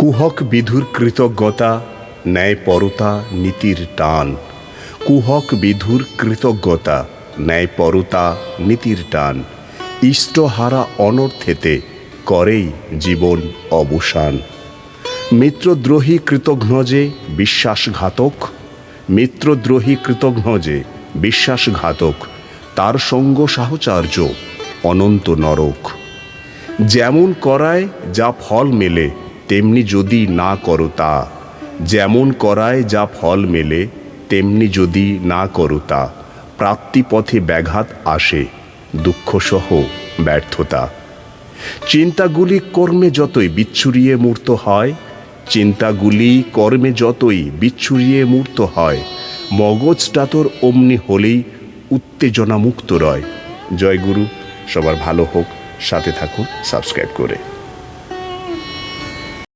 কুহক বিধুর কৃতজ্ঞতা, ন্যায় পরতা নীতির টান। কুহক বিধুর কৃতজ্ঞতা, ন্যায় পরতা নীতির টান। ইষ্টহারা অনর্থেতে করেই জীবন অবসান। মিত্রদ্রোহী কৃতঘ্ন যে বিশ্বাসঘাতক, মিত্রদ্রোহী কৃতঘ্ন যে বিশ্বাসঘাতক, তার সঙ্গ সাহচার্য অনন্ত নরক। যেমন করায়, যা ফল মেলে তেমনি যদি না করো তা, যেমন করায় যা ফল মেলে, তেমনি যদি না করো তা প্রাপ্তিপথে ব্যাঘাত আসে দুঃখসহ ব্যর্থতা। চিন্তাগুলি কর্মে যতই বিচ্ছুরিয়ে মূর্ত হয়, চিন্তাগুলি কর্মে যতই বিচ্ছুরিয়ে মূর্ত হয়, মগজটা তোর অমনি হলেই উত্তেজনা মুক্ত রয়। জয় গুরু সবার ভালো হোক, সাথে থাকুন, সাবস্ক্রাইব করে।